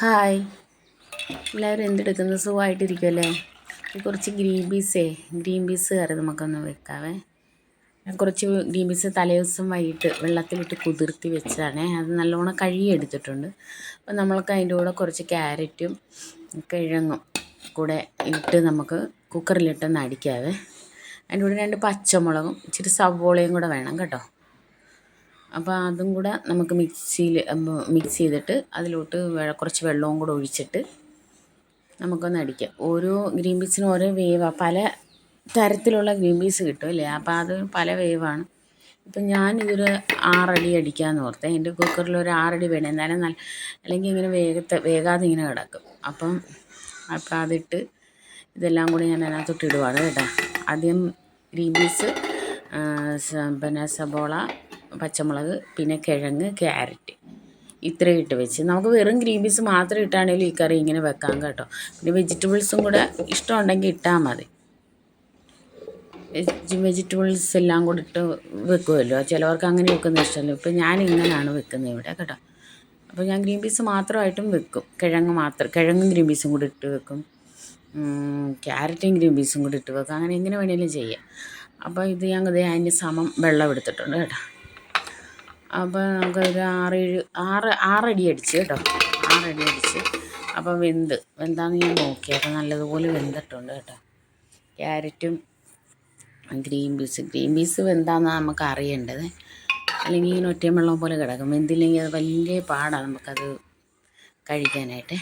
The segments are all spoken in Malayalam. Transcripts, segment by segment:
ഹായ്. എല്ലാവരും എന്തെടുക്കുന്നു? സുഖമായിട്ടിരിക്കുമല്ലേ കുറച്ച് ഗ്രീൻ പീസേ ഗ്രീൻ പീസ് കറി നമുക്കൊന്ന് വെക്കാവേ. കുറച്ച് ഗ്രീൻ പീസ് തലേദിവസം വൈകിട്ട് വെള്ളത്തിലിട്ട് കുതിർത്തി വെച്ചതാണേ. അത് നല്ലോണം കഴുകിയെടുത്തിട്ടുണ്ട് അപ്പം നമ്മൾക്ക് അതിന്റെ കൂടെ കുറച്ച് ക്യാരറ്റും കിഴങ്ങും കൂടെ ഇട്ട് നമുക്ക് കുക്കറിലിട്ടൊന്ന് അടിക്കാവേ. അതിന്റെ കൂടെ രണ്ട് പച്ചമുളകും ഇച്ചിരി സവോളയും കൂടെ വേണം കേട്ടോ. അപ്പോൾ അതും കൂടെ നമുക്ക് മിക്സിയിൽ മിക്സ് ചെയ്തിട്ട് അതിലോട്ട് കുറച്ച് വെള്ളവും കൂടെ ഒഴിച്ചിട്ട് നമുക്കൊന്ന് അടിക്കാം. ഓരോ ഗ്രീൻ പീസിനും ഓരോ വേവാണ് പല തരത്തിലുള്ള ഗ്രീൻ പീസ് കിട്ടും അല്ലേ? അപ്പോൾ അത് പല വേവാണ്. ഇപ്പം ഞാനിതൊരു ആറടി അടിക്കാമെന്ന് ഓർത്തേ. എന്റെ കുക്കറിൽ ഒരു ആറടി വേണം. എന്നാലും നല്ല അല്ലെങ്കിൽ ഇങ്ങനെ വേഗത്തെ വേഗാതെ ഇങ്ങനെ കിടക്കും. അപ്പം അപ്പം അതിട്ട് ഇതെല്ലാം കൂടി ഞാൻ അതിനകത്തോട്ട് ഇടുവാണ് കേട്ടോ. ആദ്യം ഗ്രീൻ പീസ് പിന്നെ സബോള പച്ചമുളക് പിന്നെ കിഴങ്ങ് ക്യാരറ്റ്. ഇത്രയും ഇട്ട് വെച്ച്. നമുക്ക് വെറും ഗ്രീൻ പീസ് മാത്രം ഇട്ടാണെങ്കിലും ഈ കറി ഇങ്ങനെ വെക്കാം കേട്ടോ. പിന്നെ വെജിറ്റബിൾസും കൂടെ ഇഷ്ടമുണ്ടെങ്കിൽ ഇട്ടാൽ മതി. വെജിറ്റബിൾസ് എല്ലാം കൂടി ഇട്ട് വെക്കുമല്ലോ. ചിലവർക്ക് അങ്ങനെ വെക്കുന്ന ഇഷ്ടമല്ല. ഇപ്പം ഞാൻ ഇങ്ങനെയാണ് വെക്കുന്നത് ഇവിടെ കേട്ടോ. അപ്പോൾ ഞാൻ ഗ്രീൻ പീസ് മാത്രമായിട്ടും വെക്കും. കിഴങ്ങ് മാത്രം കിഴങ്ങും ഗ്രീൻ പീസും കൂടി ഇട്ട് വെക്കും. ക്യാരറ്റും ഗ്രീൻ പീസും കൂടി ഇട്ട് വെക്കും. അങ്ങനെ എങ്ങനെ വേണമെങ്കിലും ചെയ്യാം. അപ്പോൾ ഇത് ഞാൻ അതിന് സമം വെള്ളം എടുത്തിട്ടുണ്ട് കേട്ടോ. അപ്പോൾ നമുക്കൊരു ആറേഴ് ആറ് ആറടി അടിച്ച് കേട്ടോ. ആറടി അടിച്ച്. അപ്പോൾ വെന്ത് വെന്താന്ന് ഞാൻ നോക്കി. അപ്പോൾ നല്ലതുപോലെ വെന്തിട്ടുണ്ട് കേട്ടോ. ക്യാരറ്റും ഗ്രീൻ പീസ്. ഗ്രീൻ പീസ് വെന്താന്നാണ് നമുക്ക് അറിയേണ്ടത്. അല്ലെങ്കിൽ ഇങ്ങനെ ഒറ്റയും വെള്ളം പോലെ കിടക്കും. വെന്തില്ലെങ്കിൽ അത് വലിയ പാടാണ് നമുക്കത് കഴിക്കാനായിട്ട്.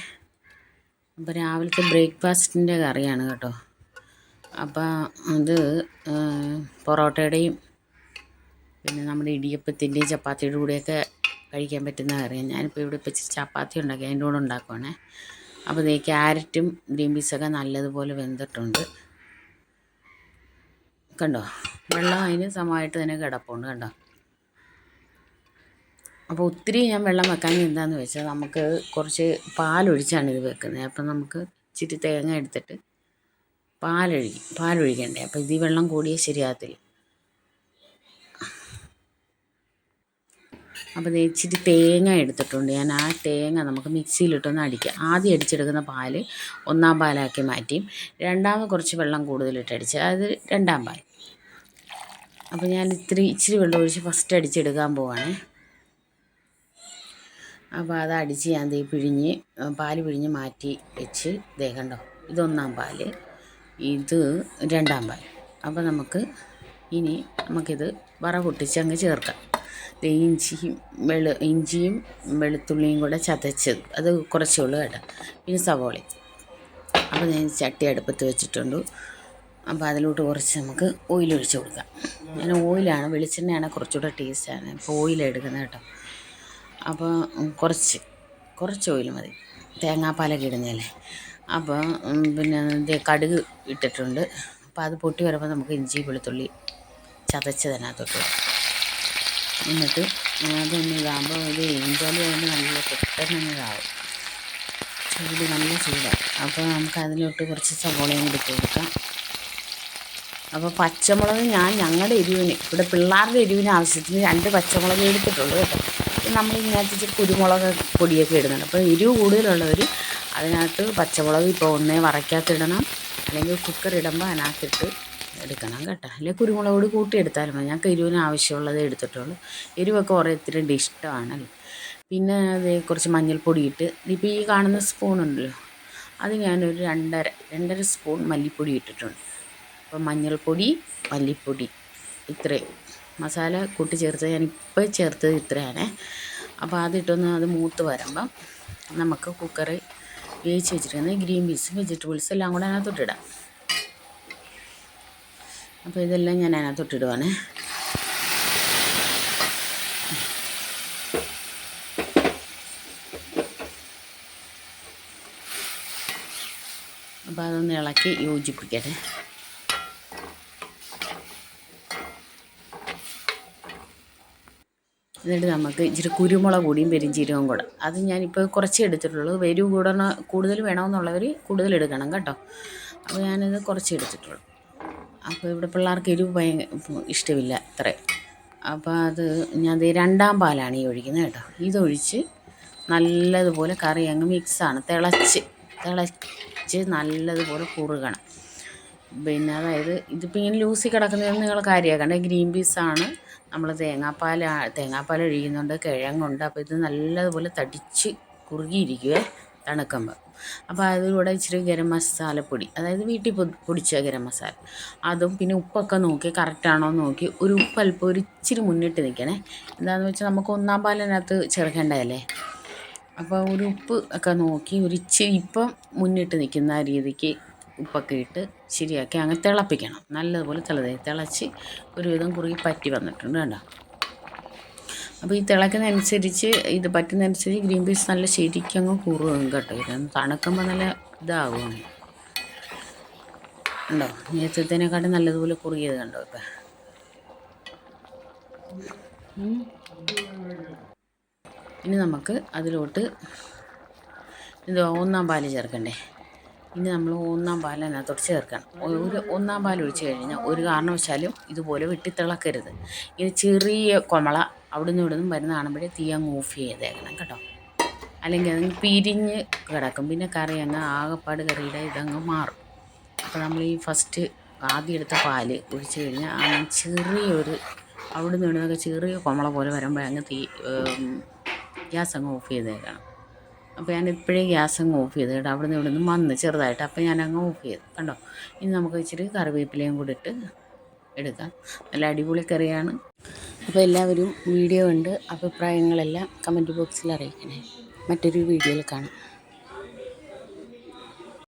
അപ്പോൾ രാവിലത്തെ ബ്രേക്ക്ഫാസ്റ്റിന്റെ കറിയാണ് കേട്ടോ. അപ്പോൾ അത് പൊറോട്ടയുടെയും പിന്നെ നമ്മുടെ ഇടിയപ്പത്തിന്റെയും ചപ്പാത്തിയുടെ കൂടെയൊക്കെ കഴിക്കാൻ പറ്റുന്ന കറിയാണ് ഞാനിപ്പോൾ ഇവിടെ ഇപ്പം ഇച്ചിരി ചപ്പാത്തി ഉണ്ടാക്കി അതിന്റെ കൂടെ ഉണ്ടാക്കുവാണേ. അപ്പോൾ ഇതേ ക്യാരറ്റും ഗ്രീൻ പീസൊക്കെ നല്ലതുപോലെ വെന്തിട്ടുണ്ട്. കണ്ടോ? വെള്ളം അതിന് സമമായിട്ട് തന്നെ കിടപ്പുണ്ട് കണ്ടോ? അപ്പോൾ ഒത്തിരി ഞാൻ വെള്ളം വെക്കാൻ എന്താണെന്ന് വെച്ചാൽ നമുക്ക് കുറച്ച് പാലൊഴിച്ചാണ് ഇത് വെക്കുന്നത്. അപ്പം നമുക്ക് ഇച്ചിരി തേങ്ങ എടുത്തിട്ട് പാലൊഴിക്കും പാലൊഴിക്കണ്ടേ? അപ്പോൾ ഇത് വെള്ളം കൂടിയേ ശരിയാകത്തില്ല. അപ്പോൾ ഇച്ചിരി തേങ്ങ എടുത്തിട്ടുണ്ട്. ഞാൻ ആ തേങ്ങ നമുക്ക് മിക്സിയിലിട്ടൊന്ന് അടിക്കാം. ആദ്യം അടിച്ചെടുക്കുന്ന പാൽ ഒന്നാം പാലാക്കി മാറ്റി രണ്ടാമത് കുറച്ച് വെള്ളം കൂടുതലിട്ട് അടിച്ച് അത് രണ്ടാം പാൽ. അപ്പോൾ ഞാൻ ഇത്തിരി ഇച്ചിരി വെള്ളം ഒഴിച്ച് ഫസ്റ്റ് അടിച്ചെടുക്കാൻ പോവാണ്. അപ്പോൾ അത് അടിച്ച് ഞാൻ ദേ പിഴിഞ്ഞ് പാൽ പിഴിഞ്ഞ് മാറ്റി വെച്ച് ദേ കണ്ടോ ഇതൊന്നാം പാൽ ഇത് രണ്ടാം പാൽ. അപ്പോൾ നമുക്ക് ഇനി നമുക്കിത് വറ പൊട്ടിച്ച് അങ്ങ് ചേർക്കാം. ഇഞ്ചിയും വെളു ഇഞ്ചിയും വെളുത്തുള്ളിയും കൂടെ ചതച്ചത് അത് കുറച്ചേ ഉള്ളൂ കേട്ടോ. പിന്നെ സവോളയും അപ്പോൾ ഞാൻ ചട്ടി അടുപ്പത്ത് വെച്ചിട്ടുണ്ട്. അപ്പോൾ അതിലോട്ട് കുറച്ച് നമുക്ക് ഓയിൽ ഒഴിച്ച് കൊടുക്കാം. ഞാൻ ഓയിലാണ് വെളിച്ചെണ്ണയാണ് കുറച്ചുകൂടെ ടേസ്റ്റാണ് ഇപ്പോൾ ഓയിലാണ് എടുക്കുന്നത് കേട്ടോ. അപ്പോൾ കുറച്ച് കുറച്ച് ഓയിൽ മതി. തേങ്ങാപ്പാലൊക്കെ ഇടുന്നതല്ലേ. അപ്പോൾ പിന്നെ കടുക് ഇട്ടിട്ടുണ്ട്. അപ്പോൾ അത് പൊട്ടി വരുമ്പോൾ നമുക്ക് ഇഞ്ചി വെളുത്തുള്ളി ചതച്ചതിനകത്തോട്ട് എന്നിട്ട് അതൊന്ന് ഇതാകുമ്പോൾ ഇത് ഇഞ്ചാലി ആയതുകൊണ്ട് നല്ല പെട്ടെന്ന് ഇതാവും. ചൂട് നല്ല ചൂടാണ്. അപ്പോൾ നമുക്ക് അതിലോട്ട് കുറച്ച് സവോളയും കൂടി കൊടുക്കാം. അപ്പോൾ പച്ചമുളക് ഞാൻ ഞങ്ങളുടെ എരിവിന് ഇവിടെ പിള്ളേരുടെ എരിവിന് ആവശ്യത്തിന് രണ്ട് പച്ചമുളക് എടുത്തിട്ടുള്ളൂ കേട്ടോ. നമ്മൾ ഇതിനകത്ത് കുരുമുളക് പൊടിയൊക്കെ ഇടുന്നുണ്ട്. അപ്പോൾ എരിവ് കൂടുതലുള്ളവർ അതിനകത്ത് പച്ചമുളക് ഇപ്പോൾ ഒന്നേ വറയ്ക്കകത്തിടണം അല്ലെങ്കിൽ കുക്കർ ഇടുമ്പോൾ അതിനകത്തിട്ട് എടുക്കണം കേട്ടോ. അല്ലെങ്കിൽ കുരുമുളക് പൊടി കൂട്ടി എടുത്താലും മതി. ഞങ്ങൾക്ക് എരിവിന് ആവശ്യമുള്ളത് എടുത്തിട്ടുള്ളൂ. എരിവൊക്കെ ഓരോരുത്തരുടെ ഇഷ്ടമാണല്ലോ. പിന്നെ അത് കുറച്ച് മഞ്ഞൾപ്പൊടി ഇട്ട് ഇപ്പോൾ ഈ കാണുന്ന സ്പൂൺ ഉണ്ടല്ലോ. അത് ഞാനൊരു രണ്ടര രണ്ടര സ്പൂൺ മല്ലിപ്പൊടി ഇട്ടിട്ടുണ്ട്. അപ്പോൾ മഞ്ഞൾപ്പൊടി മല്ലിപ്പൊടി ഇത്രയും. മസാല കൂട്ടി ചേർത്ത് ഞാനിപ്പോൾ ചേർത്തത് ഇത്രയാണ്. അപ്പോൾ അതിട്ടൊന്ന് അത് മൂത്ത് വരുമ്പം നമുക്ക് കുക്കറ് വേവിച്ച് വെച്ചിട്ടുണ്ട് ഗ്രീൻ പീസ് വെജിറ്റബിൾസ് എല്ലാം കൂടെ അതിനകത്തോട്ടിടാം അപ്പോൾ ഇതെല്ലാം ഞാൻ അതിനകത്തൊട്ടിടുവാണേ അപ്പോൾ അതൊന്ന് ഇളക്കി യോജിപ്പിക്കട്ടെ. എന്നിട്ട് നമുക്ക് ഇച്ചിരി കുരുമുളക് കൂടിയും പെരിഞ്ചീരകവും കൂടെ. അത് ഞാനിപ്പോൾ കുറച്ച് എടുത്തിട്ടുള്ളൂ. എരിവ് കൂടണ കൂടുതൽ വേണമെന്നുള്ളവർ കൂടുതൽ എടുക്കണം കേട്ടോ. അപ്പോൾ ഞാനിത് കുറച്ച് എടുത്തിട്ടുള്ളൂ. അപ്പോൾ ഇവിടെ പിള്ളേർക്ക് എരിവ് ഭയങ്കര ഇഷ്ടമില്ല അത്ര. അപ്പോൾ അത് ഞാൻ രണ്ടാം പാലാണ് ഈ ഒഴിക്കുന്നത് കേട്ടോ. ഇതൊഴിച്ച് നല്ലതുപോലെ കറി അങ്ങ് മിക്സാണ്. തിളച്ച് തിളച്ച് നല്ലതുപോലെ കുറുകണം. പിന്നെ അതായത് ഇതിപ്പോൾ ഇങ്ങനെ ലൂസി കിടക്കുന്നതെന്ന് നിങ്ങൾ കാര്യമാക്കണ്ട ഗ്രീൻ പീസാണ്. നമ്മൾ തേങ്ങാപ്പാൽ തേങ്ങാപ്പാൽ ഒഴിക്കുന്നുണ്ട് കിഴങ്ങുണ്ട്. അപ്പോൾ ഇത് നല്ലതുപോലെ തടിച്ച് കുറുകിയിരിക്കുവേ. തണുക്കുമ്പോൾ അപ്പോൾ അതിലൂടെ ഇച്ചിരി ഗരം മസാലപ്പൊടി അതായത് വീട്ടിൽ പൊടിച്ച ഗരം മസാല അതും പിന്നെ ഉപ്പൊക്കെ നോക്കി കറക്റ്റാണോ എന്ന് നോക്കി ഒരു ഉപ്പ് ഒരു ഇച്ചിരി മുന്നിട്ട് നിൽക്കണേ എന്താണെന്ന് വെച്ചാൽ നമുക്ക് ഒന്നാം പാലിനകത്ത് ചേർക്കേണ്ടതല്ലേ? അപ്പോൾ ഒരു ഉപ്പ് ഒക്കെ നോക്കി ഒരു ഇച്ചിരി ഇപ്പം മുന്നിട്ട് നിൽക്കുന്ന രീതിക്ക് ഉപ്പൊക്കെ ഇട്ട് ശരിയാക്കി അങ്ങ് തിളപ്പിക്കണം. നല്ലതുപോലെ തിള തിളച്ച് ഒരുവിധം കുറുകി പറ്റി വന്നിട്ടുണ്ട് കണ്ടോ? അപ്പോൾ ഈ തിളക്കുന്നതനുസരിച്ച് ഇത് പറ്റുന്നതനുസരിച്ച് ഗ്രീൻ പീസ് നല്ല ശരിക്കും അങ്ങ് കുറുകും കേട്ടോ. ഇത് തണുക്കുമ്പോൾ നല്ല ഇതാകും ഉണ്ടോ നേരത്തേക്കാട്ടും നല്ലതുപോലെ കുറുകിയത് കണ്ടോ ഇപ്പം? ഇനി നമുക്ക് അതിലോട്ട് ഇത് ഒന്നാം പാൽ ചേർക്കണ്ടേ? ഇനി നമ്മൾ ഒന്നാം പാൽ അതിനകത്തോട്ട് ചേർക്കണം. ഒരു ഒന്നാം പാൽ ഒഴിച്ച് കഴിഞ്ഞാൽ ഒരു കാരണവശാലും ഇതുപോലെ വെട്ടിത്തിളക്കരുത്. ഇത് ചെറിയ കൊമള അവിടുന്ന് ഇവിടുന്ന് വരുന്ന കാണുമ്പോഴേ തീ അങ്ങ് ഓഫ് ചെയ്തേക്കണം കേട്ടോ. അല്ലെങ്കിൽ അതങ്ങ് പിരിഞ്ഞ് കിടക്കും. പിന്നെ കറി അങ്ങ് ആകപ്പാട് കറിയുടെ ഇതങ്ങ് മാറും. അപ്പോൾ നമ്മൾ ഈ ഫസ്റ്റ് ആദ്യം എടുത്ത പാൽ ഒഴിച്ച് കഴിഞ്ഞാൽ അങ്ങ് ചെറിയൊരു അവിടുന്ന് ഇവിടുന്നൊക്കെ ചെറിയ കൊമള പോലെ വരുമ്പോഴേ അങ്ങ് തീ ഗ്യാസ് അങ്ങ് ഓഫ് ചെയ്തേക്കണം. അപ്പോൾ ഞാൻ ഇപ്പോഴേ ഗ്യാസ് അങ്ങ് ഓഫ് ചെയ്ത് കേട്ടോ. അവിടെ നിന്ന് ഇവിടെ നിന്ന് വന്ന് ചെറുതായിട്ട്. അപ്പോൾ ഞാൻ അങ്ങ് ഓഫ് ചെയ്തു. കണ്ടോ? ഇനി നമുക്ക് ഇച്ചിരി കറിവേപ്പിലയും കൂടി ഇട്ട് എടുക്കാം. നല്ല അടിപൊളി കറിയാണ്. അപ്പോൾ എല്ലാവരും വീഡിയോ ഉണ്ട് അഭിപ്രായങ്ങളെല്ലാം കമന്റ് ബോക്സിൽ അറിയിക്കണേ. മറ്റൊരു വീഡിയോയിൽ കാണാം.